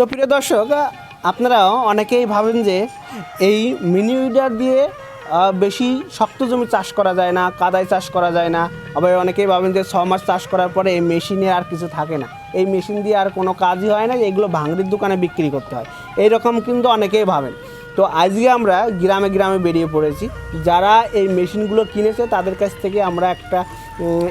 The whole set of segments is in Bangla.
তো প্রিয় দর্শক আপনারাও অনেকেই ভাবেন যে এই মিনি উইডার দিয়ে বেশি শক্ত জমি চাষ করা যায় না, কাদায় চাষ করা যায় না। আবার অনেকেই ভাবেন যে ছ মাস চাষ করার পরে এই মেশিনে আর কিছু থাকে না। এই মেশিন দিয়ে আর কোনো কাজই হয় না এগুলো ভাঙড়ির দোকানে বিক্রি করতে হয়। এইরকম কিন্তু অনেকেই ভাবেন। তো আজকে আমরা গ্রামে গ্রামে বেরিয়ে পড়েছি। যারা এই মেশিনগুলো কিনেছে, তাদের কাছ থেকে আমরা একটা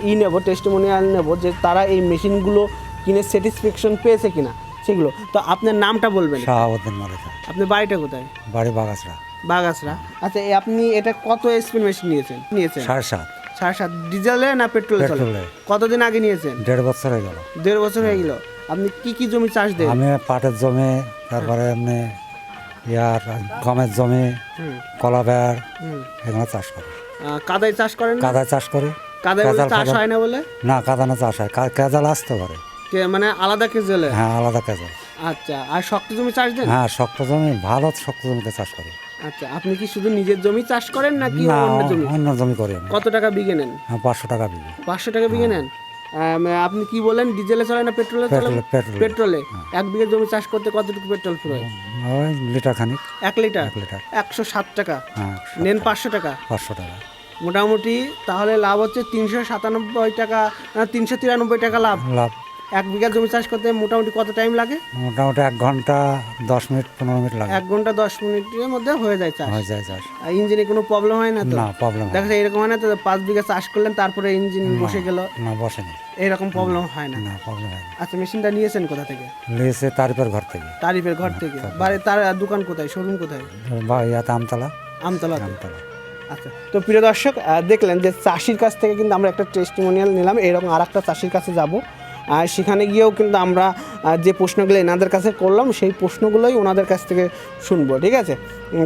ই নেব টেস্টিমোনিয়াল নেব যে তারা এই মেশিনগুলো কিনে স্যাটিসফ্যাকশন পেয়েছে কিনা। সেগুলো তো আপনার নামটা বলবেন? শাহাবুদ্দিন মালিকা। আপনার বাড়িটা কোথায়? বাড়ি বাগাসরা বাগাসরা আচ্ছা এই আপনি এটা কত স্পিন মেশিন নিয়েছেন? নিয়েছেন? সাড়ে সাত। সাড়ে সাত। ডিজেলে না পেট্রোলে চলে। কতদিন আগে নিয়েছেন? দেড় বছর হয়ে গেল। দেড় বছর হয়ে গেল। আপনি কি কি জমি চাষ দেন? আমি পাটের জমি তারপরে আপনি ইয়ার গমের জমি কলা বেড়। এগুলো চাষ করি। কাদায় চাষ করেন কাদায় চাষ করি। কাদায় চাষ হয় না বলে? না কাদানো চাষ হয়। কা- কেজাল আসতে পারে। কে মানে আলাদা কেজেলে হ্যাঁ আলাদা কেজাল আচ্ছা আর শক্ত জমি চাষ দেন? হ্যাঁ শক্ত জমি ভালো শক্ত জমিতে চাষ করি। আচ্ছা আপনি কি শুধু নিজের জমি চাষ করেন নাকি অন্য জমি? অন্য জমি করি আমি। কত টাকা বিঘে নেন? হ্যাঁ পাঁচশো টাকা বিঘি। পাঁচশো টাকা বিঘে নেন? আপনি কি বলেন ডিজেলে চলে না পেট্রোলে চলে? পেট্রোলে পেট্রোলে। এক বিঘে জমি চাষ করতে কতটুকু পেট্রোল ফুরোয় লিটার খানিক। এক লিটার? এক লিটার। একশো সাত টাকা। হ্যাঁ নেন পাঁচশো টাকা? পাঁচশো টাকা। মোটামুটি তাহলে লাভ হচ্ছে তিনশো সাতানব্বই টাকা তিনশো তিরানব্বই টাকা লাভ। লাভ। এক বিঘা জমি চাষ করতে মোটামুটি কত টাইম লাগে? মোটামুটি এক ঘণ্টা দশ মিনিট পনেরো মিনিট লাগে। এক ঘণ্টা দশ মিনিটের মধ্যে হয়ে যায় চাষ। হয়ে যায় চাষ। আর ইঞ্জিনে কোনো প্রবলেম হয় না তো? না প্রবলেম দেখা যায় এরকম হয় না তো পাঁচ বিঘা চাষ করলেন তারপরে ইঞ্জিন বসে গেল। না বসেনি এরকম প্রবলেম হয় না। না প্রবলেম হয় না। আচ্ছা মেশিনটা নিয়েছেন কোথা থেকে? নিয়েছে তারিফের ঘর থেকে। তারিফের ঘর থেকে। বাড়ি তার দোকান কোথায়? শোরুম কোথায়? বা ইয়াতে আমতলা। আমতলাতে আমতলা। আচ্ছা তো প্রিয় দর্শক দেখলেন যে চাষির কাছ থেকে কিন্তু আমরা একটা টেস্টিমোনিয়াল নিলাম। এরকম আর একটা চাষির কাছে যাব। আর সেখানে গিয়েও কিন্তু আমরা যে প্রশ্নগুলো এনাদের কাছে করলাম, সেই প্রশ্নগুলোই ওনাদের কাছ থেকে শুনব, ঠিক আছে?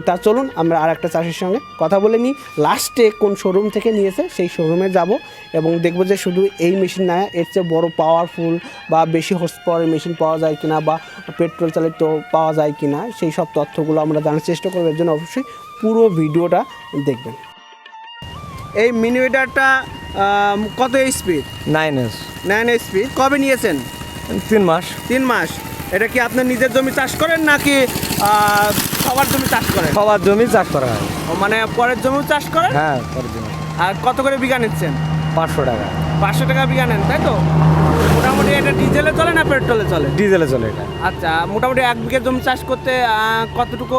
তা চলুন, আমরা আর একটা চাষির সঙ্গে কথা বলে নিই। লাস্টে কোন শোরুম থেকে নিয়েছে, সেই শোরুমে যাব এবং দেখব যে শুধু এই মেশিন না, এর চেয়ে বড় পাওয়ারফুল বা বেশি হোর্স পাওয়ারের মেশিন পাওয়া যায় কিনা বা পেট্রোল চালিত পাওয়া যায় কিনা, সেই সব তথ্যগুলো আমরা জানার চেষ্টা করব। এর জন্য অবশ্যই পুরো ভিডিওটা দেখবেন। এই মিনিমিটারটা কত speed nine S nine speed কবে নিয়েছেন? তিন মাস। তিন মাস। এটা কি আপনার নিজের জমি চাষ করেন নাকি সবার জমি চাষ করেন? সবার জমি চাষ করা হয়। মানে পরের জমিও চাষ করেন? হ্যাঁ পরের জমি। আর কত করে বিঘা নিচ্ছেন? পাঁচশো টাকা। পাঁচশো টাকা বিঘা নেন তাই তো? মোটামুটি এটা ডিজেলে চলে না পেট্রোলে চলে? ডিজেলে চলে এটা। আচ্ছা মোটামুটি এক বিঘা জমি চাষ করতে কতটুকু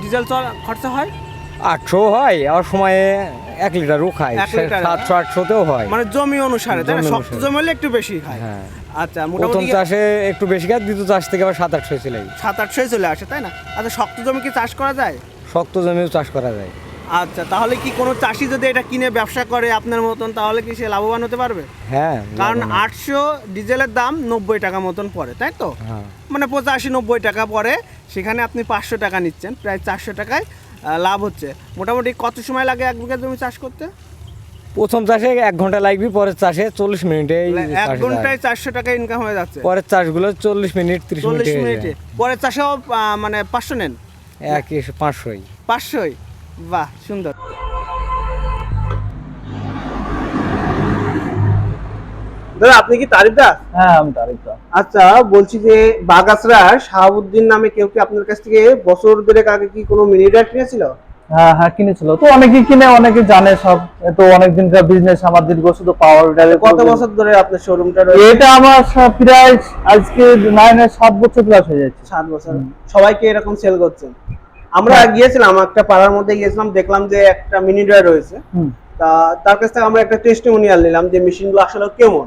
ডিজেল চল খরচা হয়? আটশো হয় আর সময়ে এক লিটারও খায়। এক লিটার? সাতশো আটশোতেও হয়। মানে জমি অনুসারে শক্ত জমি হলে একটু বেশি খায়। হ্যাঁ। আচ্ছা প্রথম চাষে একটু বেশি খায় দ্বিতীয় চাষ থেকে আবার সাত আটশো চলে। সাত আটশোই চলে আসে তাই না? আচ্ছা শক্ত জমি কি চাষ করা যায়? শক্ত জমিও চাষ করা যায়। আচ্ছা তাহলে কি কোনো চাষি যদি এটা কিনে ব্যবসা করে আপনার মতন তাহলে কি সে লাভবান হতে পারবে? হ্যাঁ কারণ আটশো ডিজেলের দাম নব্বই টাকা মতন পড়ে তাই তো? হ্যাঁ। মানে পঁচাশি নব্বই টাকা পড়ে। সেখানে আপনি পাঁচশো টাকা নিচ্ছেন প্রায় চারশো টাকায়। লাভ হচ্ছে। মোটামুটি কত সময় লাগে এক বিঘা জমি চাষ করতে? প্রথম চাষে এক ঘণ্টা লাগবে পরের চাষে চল্লিশ মিনিটে মানে এক ঘন্টায় চারশো টাকা ইনকাম হয়ে যাচ্ছে। পরের চাষগুলো চল্লিশ মিনিট ত্রিশ চল্লিশ মিনিটে। পরের চাষেও মানে পাঁচশো নেন? এক এসে পাঁচশোই। পাঁচশোই? বাহ সুন্দর। দাদা আপনি কি তারিফদা হ্যাঁ আমি তারিখটা আচ্ছা বলছি যে বাগাসরা শাহাবুদ্দিন নামে কেউ কি আপনার কাছ থেকে বছর দেড়েক আগে কি কোনো কিনেছিল? হ্যাঁ হ্যাঁ কিনেছিল। তো অনেকে কিনে অনেকে জানে সব। তো অনেক দিনকার বিজনেস আমার দীর্ঘ শুধু পাওয়ার কত বছর ধরে আপনার শোরুমটা রয়েছে? এটা আমার প্রায় আজকে নাইনের সাত বছর প্লাস হয়ে যাচ্ছে। সাত বছর। সবাইকে এরকম সেল করছেন। আমরা গিয়েছিলাম একটা পাড়ার মধ্যে গিয়েছিলাম দেখলাম যে একটা মিনিটার রয়েছে। তা তার কাছ থেকে আমরা একটা টেস্টিমোনিয়াল নিলাম যে মেশিনগুলো আসলে কেমন।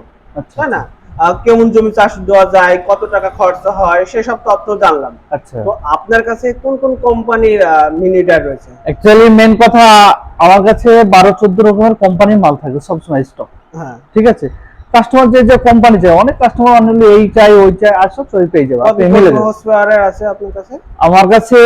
তাই না? আহ, কেমন জমি চাষ দেওয়া যায় কত টাকা খরচা হয় সেসব তথ্য জানলাম। আচ্ছা। তো আপনার কাছে কোন কোন কোম্পানির মিনিটার রয়েছে? অ্যাকচুয়ালি মেন কথা আমার কাছে বারো চোদ্দ রকমের কোম্পানির মাল থাকে সবসময় স্টক হ্যাঁ। ঠিক আছে? কাস্টমার যে যে কোম্পানি চাই অনেক কাস্টমার আনলে এই চাই ওই চাই আর সব সবই পেয়ে যাবে আপনি মিলে যাবে আছে আপনার কাছে? আমার কাছে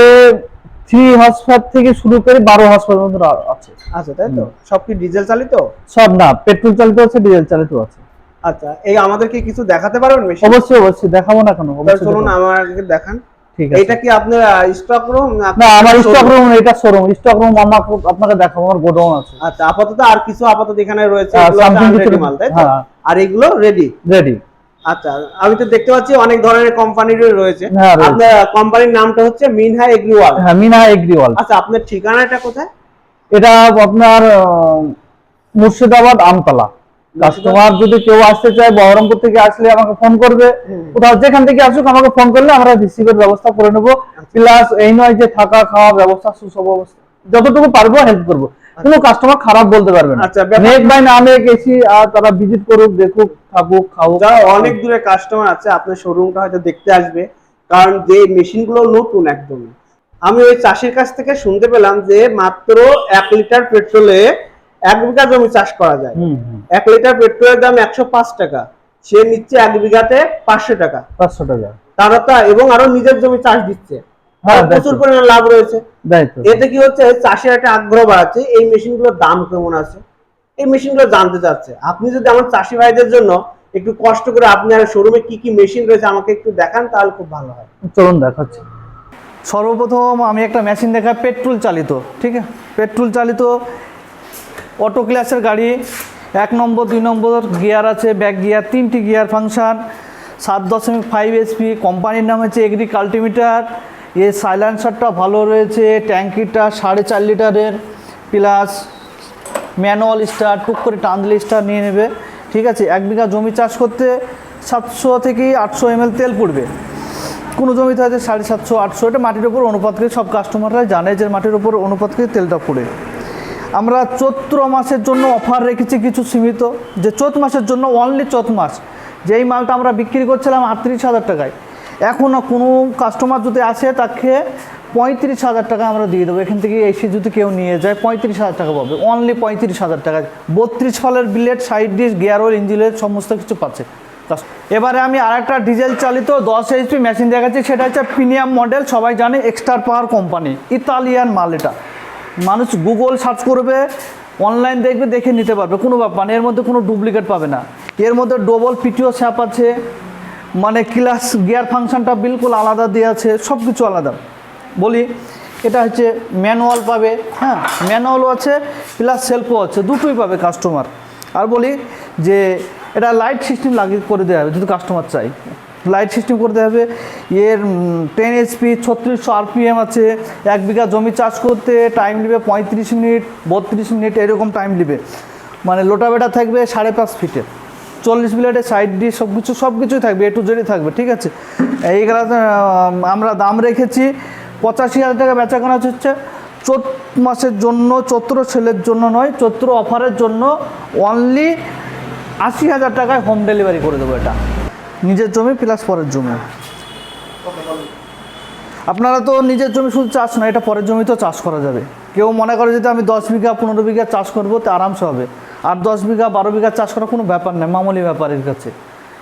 থ্রি হসপার থেকে শুরু করে বারো হসপার পর্যন্ত আছে। আছে তাই তো? সব কি ডিজেল চালিত? সব না পেট্রোল চালিত আছে ডিজেল চালিত আছে। আচ্ছা এই আমাদেরকে কিছু দেখাতে পারবেন মেশিন অবশ্যই অবশ্যই দেখাবো না কেন? অবশ্যই চলুন আমাকে দেখান। ঠিক আছে। এটা কি আপনার স্টক রুম না আমার স্টক রুম এটা শোরুম স্টক রুম আমাকে আপনাকে দেখাবো আমার গোডাউন আছে। আচ্ছা আপাতত আর কিছু আপাতত এখানে রয়েছে something unready কিছু- মাল তাই হ্যাঁ। আর এগুলো রেডি রেডি আচ্ছা আমি তো দেখতে পাচ্ছি অনেক ধরনের রয়েছে। হ্যাঁ, আপনার কোম্পানির নামটা হচ্ছে মিনহা এগ্রিওয়াল। হ্যাঁ মিনা এগ্রিওয়াল। আচ্ছা আপনার ঠিকানাটা কোথায়? এটা আপনার মুর্শিদাবাদ আমতলা। কাস্টমার যদি কেউ আসতে চায় বহরমপুর থেকে আসলে আমাকে ফোন করবে। কোথাও যেখান থেকে আসুক আমাকে ফোন করলে আমরা রিসিভের ব্যবস্থা করে নেব। প্লাস এই নয় যে থাকা খাওয়া ব্যবস্থা সুসব ব্যবস্থা যতটুকু পারব হেল্প করব। কোনো কাস্টমার খারাপ বলতে পারবে না। আচ্ছা, বাই না এসি আর তারা ভিজিট করুক দেখুক যারা অনেক দূরে কাস্টমার আছে আপনার শোরুমটা হয়তো দেখতে আসবে। কারণ যে মেশিনগুলো নতুন একদম আমি ওই চাষির কাছ থেকে শুনতে পেলাম যে মাত্র এক লিটার পেট্রোলে এক বিঘা জমি চাষ করা যায়। এক লিটার পেট্রোলের দাম একশো পাঁচ টাকা। সে নিচ্ছে এক বিঘাতে পাঁচশো টাকা। পাঁচশো টাকা। তারা তা এবং আরও নিজের জমি চাষ দিচ্ছে। হ্যাঁ, প্রচুর দেখো। পরিমাণে লাভ রয়েছে। এতে কি হচ্ছে? চাষের একটা আগ্রহ বাড়াচ্ছে। এই মেশিনগুলোর দাম কেমন আছে? এই মেশিনগুলো জানতে চাচ্ছে। আপনি যদি আমার চাষি ভাইদের জন্য একটু কষ্ট করে আপনার শোরুমে কি কি মেশিন রয়েছে আমাকে একটু দেখান তাহলে খুব ভালো হয়। চলুন দেখাচ্ছি। সর্বপ্রথম আমি একটা মেশিন দেখাই পেট্রোল চালিত ঠিক আছে? পেট্রোল চালিত অটো ক্লাসের গাড়ি, এক নম্বর, দুই নম্বর গিয়ার আছে ব্যাক গিয়ার, তিনটি গিয়ার ফাংশন সাত দশমিক ফাইভ এসপি কোম্পানির নাম হচ্ছে এগ্রি কাল্টিমিটার এর সাইলেন্সারটা ভালো রয়েছে ট্যাঙ্কিটা সাড়ে চার লিটারের প্লাস ম্যানুয়াল স্টার টুক করে টান দিলে স্টার নিয়ে নেবে, ঠিক আছে? এক বিঘা জমি চাষ করতে সাতশো থেকে আটশো এমএল তেল পড়বে। কোনো জমিতে হয়তো সাড়ে সাতশো, আটশো, এটা মাটির ওপর অনুপাত করে সব কাস্টমাররা জানে যে মাটির ওপর অনুপাত করে তেলটা পড়ে। আমরা চৈত্র মাসের জন্য অফার রেখেছি কিছু সীমিত, যে চৈত মাসের জন্য অনলি চৈত মাস। যেই মালটা আমরা বিক্রি করছিলাম আটত্রিশ হাজার টাকায়। এখনও কোনো কাস্টমার যদি আসে তাকে পঁয়ত্রিশ হাজার টাকা আমরা দিয়ে দেবো। এখান থেকে এসে যদি কেউ নিয়ে যায়, পঁয়ত্রিশ হাজার টাকা পাবে। অনলি পঁয়ত্রিশ হাজার টাকা। বত্রিশ ফলের বিলেট সাইড ডিস গিয়ার অয়েল ইঞ্জিনের সমস্ত কিছু পাচ্ছে। এবারে আমি আরেকটা ডিজেল চালিত দশ এইচপি মেশিন দেখাচ্ছি। সেটা হচ্ছে প্রিমিয়াম মডেল সবাই জানে এক্সটার পাওয়ার কোম্পানি ইতালিয়ান মাল এটা। মানুষ গুগল সার্চ করবে অনলাইন দেখবে, দেখে নিতে পারবে। কোনো ব্যাপার এর মধ্যে কোনো ডুপ্লিকেট পাবে না। এর মধ্যে ডবল পিটিও স্যাপ আছে মানে ক্লাস গিয়ার ফাংশনটা বিলকুল আলাদা দেওয়া আছে সব কিছু আলাদা। বলি, এটা হচ্ছে ম্যানুয়াল পাবে হ্যাঁ ম্যানুয়ালও আছে প্লাস সেলফও আছে, দুটোই পাবে কাস্টমার আর বলি যে, এটা লাইট সিস্টেম লাগিয়ে করে দেওয়া হবে, যদি কাস্টমার চাই লাইট সিস্টেম করতে হবে। এর টেন এইচপি ছত্রিশশো আরপিএম আছে। এক বিঘা জমি চাষ করতে টাইম নেবে পঁয়ত্রিশ মিনিট, বত্রিশ মিনিট, এরকম টাইম নেবে। মানে লোটা বেটা থাকবে সাড়ে পাঁচ ফিটে চল্লিশ মিনিটের সাইড দিয়ে সব কিছু সব কিছুই থাকবে এ টু থাকবে, ঠিক আছে? এইগুলা আমরা দাম রেখেছি পঁচাশি হাজার টাকা বেচা কেনা হচ্ছে। চৈত মাসের জন্য, চৈত্র সেলের জন্য নয়, চৈত্র অফারের জন্য অনলি আশি হাজার টাকায় হোম ডেলিভারি করে দেবো এটা। নিজের জমি প্লাস পরের জমি। আপনারা তো নিজের জমি শুধু চাষ না, এটা পরের জমিতেও চাষ করা যাবে। কেউ মনে করে যদি আমি দশ বিঘা, পনেরো বিঘা চাষ করব, তো আরামসে হবে। আর দশ বিঘা, বারো বিঘা চাষ করা কোনো ব্যাপার নয় মামুলি ব্যাপারের কাছে।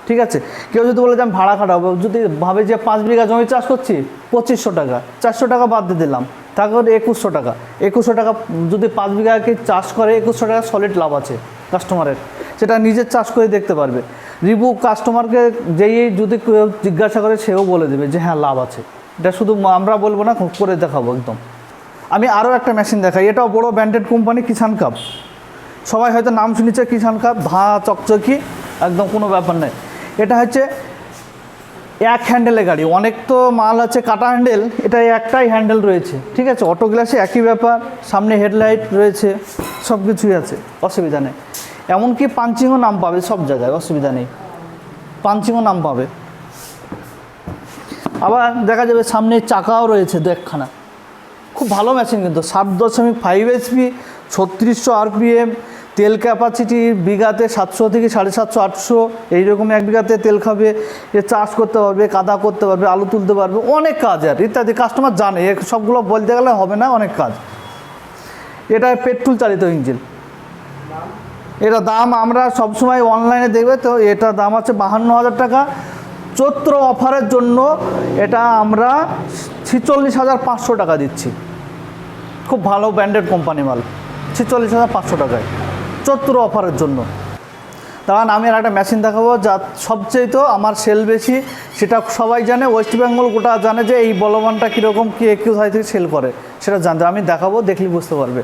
ঠিক আছে? কেউ যদি বলে যে আমি ভাড়া খাটাবো, যদি ভাবে যে পাঁচ বিঘা জমি চাষ করছি, পঁচিশশো টাকা। চারশো টাকা বাদ দিয়ে দিলাম। তারপর একুশশো টাকা। একুশশো টাকা, যদি পাঁচ বিঘাকে চাষ করে, একুশশো টাকা সলিড লাভ আছে কাস্টমারের সেটা নিজের চাষ করে দেখতে পারবে। রিভু কাস্টমারকে যেই যদি জিজ্ঞাসা করে, সেও বলে দেবে যে হ্যাঁ লাভ আছে। এটা শুধু আমরা বলব না করে দেখাবো একদম। আমি আরও একটা মেশিন দেখাই। এটাও বড় ব্র্যান্ডেড কোম্পানি কিষান কাপ সবাই হয়তো নাম শুনেছে কিষান কাপ ধা চকচকি, একদম কোনো ব্যাপার নেই। এটা হচ্ছে এক হ্যান্ডেলে গাড়ি। অনেক তো মাল আছে কাটা হ্যান্ডেল এটা একটাই হ্যান্ডেল রয়েছে। ঠিক আছে? অটো গ্লাসে একই ব্যাপার, সামনে হেডলাইট রয়েছে সব কিছুই আছে, অসুবিধা নেই। এমনকি পাঞ্চিংও নাম পাবে সব জায়গায়, অসুবিধা নেই। পাঞ্চিংও নাম পাবে। আবার দেখা যাবে সামনে চাকাও রয়েছে দু একখানা। খুব ভালো মেশিন কিন্তু, সাত দশমিক ফাইভ এইচপি ছত্রিশশো আরপিএম তেল ক্যাপাসিটি বিঘাতে সাতশো থেকে সাড়ে সাতশো, আটশো, এইরকম এক বিঘাতে তেল খাবে, এ চাষ করতে পারবে, কাদা করতে পারবে, আলু তুলতে পারবে, অনেক কাজ আর, ইত্যাদি। কাস্টমার জানে সবগুলো বলতে গেলে হবে না, অনেক কাজ। এটা পেট্রোল চালিত ইঞ্জিন এটা দাম আমরা সবসময় অনলাইনে দেখবে তো এটা দাম আছে বাহান্ন হাজার টাকা। চৈত্র অফারের জন্য এটা আমরা ছিচল্লিশ হাজার পাঁচশো টাকা দিচ্ছি। খুব ভালো ব্র্যান্ডেড কোম্পানি মাল, ছিচল্লিশ হাজার পাঁচশো টাকায় চৈত্র অফারের জন্য। দাঁড়ান, আমি আর একটা মেশিন দেখাবো যা সবচেয়ে তো আমার সেল বেশি, সেটা সবাই জানে ওয়েস্ট বেঙ্গল গোটা জানে যে এই বলবানটা কীরকম, কী সাইজ থেকে সেল করে, সেটা জানতে আমি দেখাবো, দেখলে বুঝতে পারবে।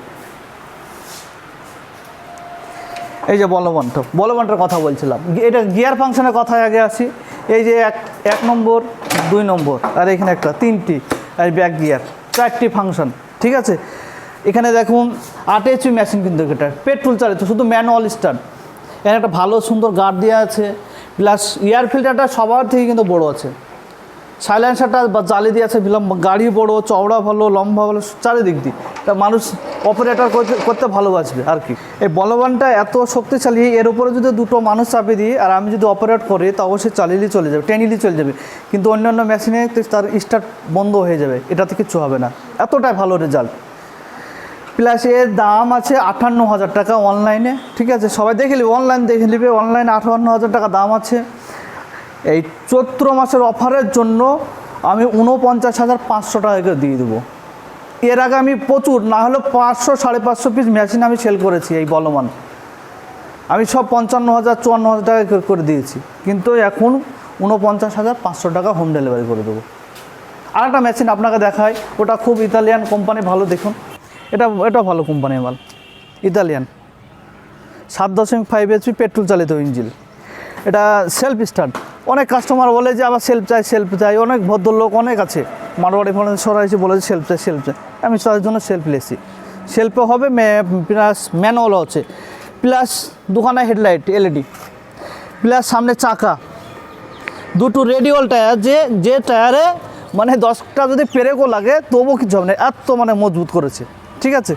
এই যে বলবানটা বলবানটার কথা বলছিলাম। এটা গিয়ার ফাংশনের কথায় আগে আসি। এই যে এক এক নম্বর, দুই নম্বর, আর এখানে একটা, তিনটি, আর ব্যাক গিয়ার, চারটি ফাংশন, ঠিক আছে? এখানে দেখুন, আট এইচপি মেশিন কিন্তু এটা, পেট্রোল চালিত, শুধু ম্যানুয়াল স্টার্ট এখানে একটা ভালো, সুন্দর গার্ড দেওয়া আছে, প্লাস এয়ার ফিল্টারটা সবার থেকে কিন্তু বড় আছে। সাইলেন্সারটা বা জালি দিয়ে আছে গাড়ি বড়, চওড়া ভালো, লম্বা ভালো, চারিদিক দিয়ে। তা মানুষ অপারেটর করতে ভালোবাসবে, আর কি। এই বলবানটা এত শক্তিশালী, এর উপরে যদি দুটো মানুষ চাপিয়ে দিই, আর আমি যদি অপারেট করি, তা অবশ্যই চালিয়ে চলে যাবে টেনিলি চলে যাবে। কিন্তু অন্যান্য মেশিনে তার স্টার্ট বন্ধ হয়ে যাবে, এটাতে কিচ্ছু হবে না। এতটাই ভালো রেজাল্ট প্লাস এর দাম আছে আটান্ন হাজার টাকা অনলাইনে ঠিক আছে? সবাই দেখে নেবে অনলাইন দেখে নেবে অনলাইনে আটান্ন হাজার টাকা দাম আছে। এই চৈত্র মাসের অফারের জন্য আমি উনপঞ্চাশ হাজার পাঁচশো টাকা দিয়ে দেবো। এর আগে আমি প্রচুর, না হলে পাঁচশো, সাড়ে পাঁচশো পিস মেশিন আমি সেল করেছি এই বলমান। আমি সব পঞ্চান্ন হাজার, চুয়ান্ন হাজার টাকা করে- দিয়েছি। কিন্তু এখন উনপঞ্চাশ হাজার পাঁচশো টাকা হোম ডেলিভারি করে দেবো। আর একটা মেশিন আপনাকে দেখায় ওটা খুব ইতালিয়ান কোম্পানি ভালো দেখুন। এটা এটা ভালো কোম্পানির মাল ইতালিয়ান সাত দশমিক ফাইভ এইচপি পেট্রোল চালিত ইঞ্জিন এটা সেলফ স্টার্ট অনেক কাস্টমার বলে যে আবার সেলফ চাই সেলফ চাই। অনেক ভদ্রলোক, অনেক আছে। মারোয়াড়ি ফোনে সরা এসে বলে যে সেলফ সেলফ আমি তাদের জন্য সেলফ লেছি সেলফে হবে প্লাস ম্যানুয়ালও আছে প্লাস দুখানা হেডলাইট এলইডি প্লাস সামনে চাকা। দুটো রেডিওল টায়ার যে যে টায়ারে মানে দশটা যদি পেরেকও লাগে, তবুও কিছু হবে না। এত মানে মজবুত করেছে। ঠিক আছে?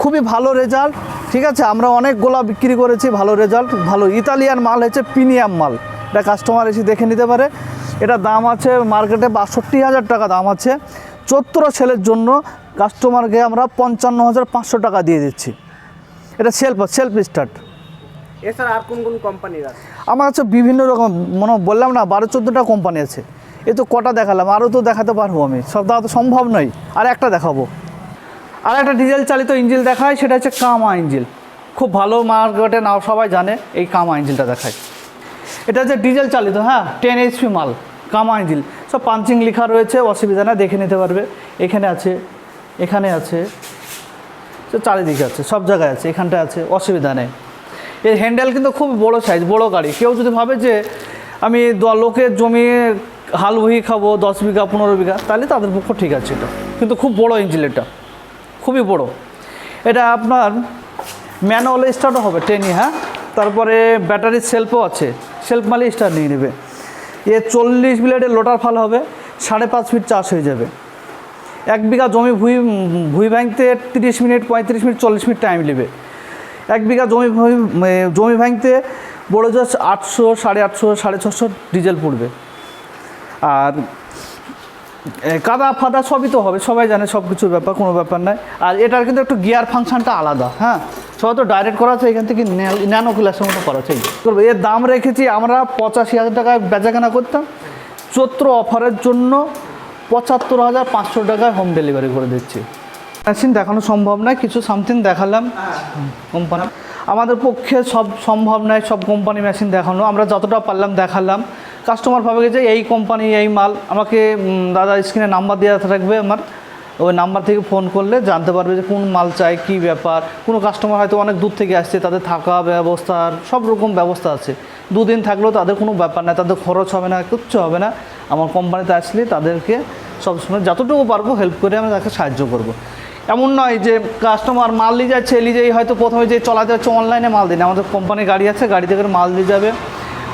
খুবই ভালো রেজাল্ট ঠিক আছে? আমরা অনেক গোলা বিক্রি করেছি, ভালো রেজাল্ট ভালো ইতালিয়ান মাল হচ্ছে প্রিমিয়াম মাল। এটা কাস্টমার এসে দেখে নিতে পারে। এটা দাম আছে মার্কেটে বাষট্টি হাজার টাকা দাম আছে। চৈত্র সেলের জন্য কাস্টমারকে আমরা পঞ্চান্ন হাজার পাঁচশো টাকা দিয়ে দিচ্ছি। এটা সেলফ সেলফ স্টার্ট। এছাড়া আর কোন কোন কোম্পানির আছে? আমার কাছে বিভিন্ন রকম মনে বললাম না বারো চোদ্দোটা কোম্পানি আছে। এ তো কটা দেখালাম আরও তো দেখাতে পারব আমি। সব দেওয়া তো সম্ভব নয় আর একটা দেখাবো। আর একটা ডিজেল চালিত ইঞ্জিল দেখায় সেটা হচ্ছে কামা ইঞ্জিল। খুব ভালো মার্কেটে নাও সবাই জানে এই কামা ইঞ্জিলটা দেখায়। এটা হচ্ছে ডিজেল চালিত হ্যাঁ টেন এইচপি মাল কামা ইঞ্জিল সব পাঞ্চিং লেখা রয়েছে, অসুবিধা না দেখে নিতে পারবে। এখানে আছে এখানে আছে চারিদিকে আছে, সব জায়গায় আছে, এখানটায় আছে, অসুবিধা নেই। এর হ্যান্ডেল কিন্তু খুব বড় সাইজ বড় গাড়ি। কেউ যদি ভাবে যে আমি লোকের জমি হাল বহি খাব, দশ বিঘা, পনেরো বিঘা, তাহলে তাদের পক্ষ ঠিক আছে এটা। কিন্তু খুব বড় ইঞ্জিন এটা, খুবই বড়। এটা আপনার ম্যানুয়াল স্টার্টও হবে টেনি হ্যাঁ? তারপরে ব্যাটারির সেলফও আছে। সেলফ মালে স্টার্ট নিয়ে নেবে। এ চল্লিশ ব্লেডের লোটার ফাল হবে, সাড়ে পাঁচ ফিট চাষ হয়ে যাবে। এক বিঘা জমি ভুই ভুই ভাঙতে তিরিশ মিনিট, পঁয়ত্রিশ মিনিট, চল্লিশ মিনিট টাইম নেবে। এক বিঘা জমি জমি ভাঙতে বড় জোর আটশো, সাড়ে আটশো, সাড়ে ছশো ডিজেল পড়বে। আর কাদা, ফাদা সবই তো হবে, সবাই জানে সব কিছুর ব্যাপার, কোনো ব্যাপার নাই। আর এটার কিন্তু একটু গিয়ার ফাংশানটা আলাদা হ্যাঁ? তো ডাইরেক্ট করা আছে, এখান থেকে ন্যানো ক্লাসের মতো করা আছে। করব, এর দাম রেখেছি আমরা পঁচাশি হাজার টাকায় বেচাকেনা করতাম। চৈত্র অফারের জন্য পঁচাত্তর হাজার পাঁচশো টাকায় হোম ডেলিভারি করে দিচ্ছি। মেশিন দেখানো সম্ভব নয়, কিছু সামথিং দেখালাম। কোম্পানি আমাদের পক্ষে সব সম্ভব নয়, সব কোম্পানি মেশিন দেখানো। আমরা যতটা পারলাম দেখালাম। কাস্টমার ভাবে যে এই কোম্পানি এই মাল। আমাকে দাদা স্ক্রিনে নাম্বার দেওয়া থাকবে আমার। ওই নাম্বার থেকে ফোন করলে জানতে পারবে যে কোন মাল চাই, কী ব্যাপার। কোনো কাস্টমার হয়তো অনেক দূর থেকে আসছে, তাদের থাকা ব্যবস্থার সব রকম ব্যবস্থা আছে। দুদিন থাকলেও তাদের কোনো ব্যাপার না, তাদের খরচ হবে না, কিচ্ছু হবে না। আমার কোম্পানিতে আসলে তাদেরকে সবসময় যতটুকু পারব হেল্প করে আমি তাকে সাহায্য করব। এমন নয় যে কাস্টমার মাল নিয়ে যাচ্ছে, নিয়ে হয়তো প্রথমে যে চলা যাচ্ছে অনলাইনে মাল দিন আমাদের কোম্পানির গাড়ি আছে গাড়ি থেকে মাল দিয়ে যাবে।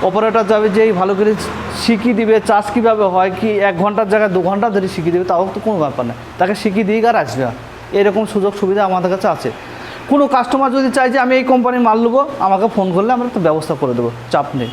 অপারেটর যাবে যেই ভালো করে শিখিয়ে দিবে, চাষ কীভাবে হয়, কি এক ঘণ্টার জায়গায় দু ঘণ্টা ধরে শিখিয়ে দেবে, তাও তো কোনো ব্যাপার না। তাকে শিখিয়ে দিয়ে আর আসবে। এরকম সুযোগ সুবিধা আমাদের কাছে আছে। কোনো কাস্টমার যদি চায় যে আমি এই কোম্পানির মাল নেব, আমাকে ফোন করলে আমরা তো ব্যবস্থা করে দেবো, চাপ নেই।